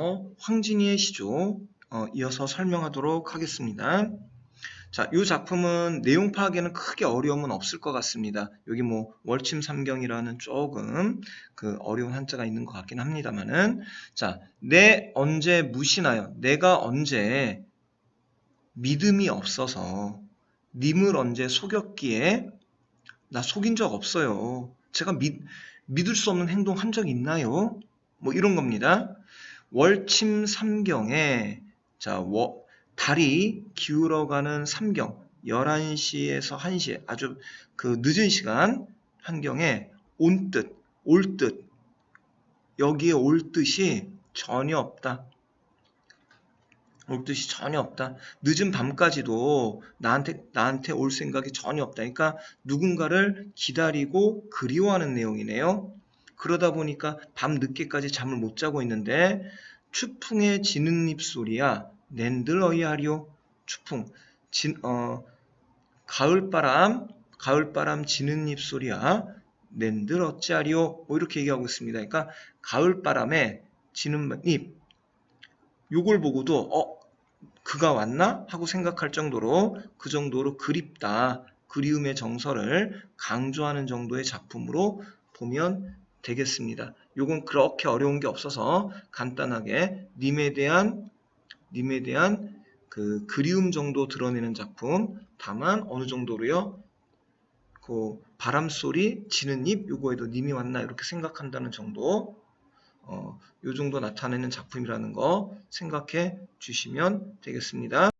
어, 황진이의 시조 어, 이어서 설명하도록 하겠습니다. 자, 이 작품은 내용 파악에는 크게 어려움은 없을 것 같습니다. 여기 뭐 월침 삼경이라는 조금 그 어려운 한자가 있는 것 같긴 합니다만은 자, 내 언제 무시나요? 내가 언제 믿음이 없어서 님을 언제 속였기에 나 속인 적 없어요. 제가 믿, 믿을 수 없는 행동 한 적 있나요? 뭐 이런 겁니다. 월침 삼경에 자, 워, 달이 기울어가는 삼경 11시에서 1시 아주 그 늦은 시간 한경에 온 뜻, 올 뜻 여기에 올 뜻이 전혀 없다. 올 뜻이 전혀 없다. 늦은 밤까지도 나한테 나한테 올 생각이 전혀 없다. 그러니까 누군가를 기다리고 그리워하는 내용이네요. 그러다 보니까 밤 늦게까지 잠을 못 자고 있는데 추풍의 지는 잎 소리야 낸들 어이하리요 추풍 진, 어, 가을바람 가을바람 지는 잎 소리야 낸들 어찌하리요 뭐 이렇게 얘기하고 있습니다. 그러니까 가을바람에 지는 잎 요걸 보고도 어 그가 왔나? 하고 생각할 정도로 그 정도로 그립다. 그리움의 정서를 강조하는 정도의 작품으로 보면 되겠습니다. 요건 그렇게 어려운 게 없어서 간단하게 님에 대한 님에 대한 그 그리움 정도 드러내는 작품 다만 어느 정도로요 그 바람 소리 지는 잎 요거에도 님이 왔나 이렇게 생각한다는 정도 어, 요 정도 나타내는 작품이라는 거 생각해 주시면 되겠습니다.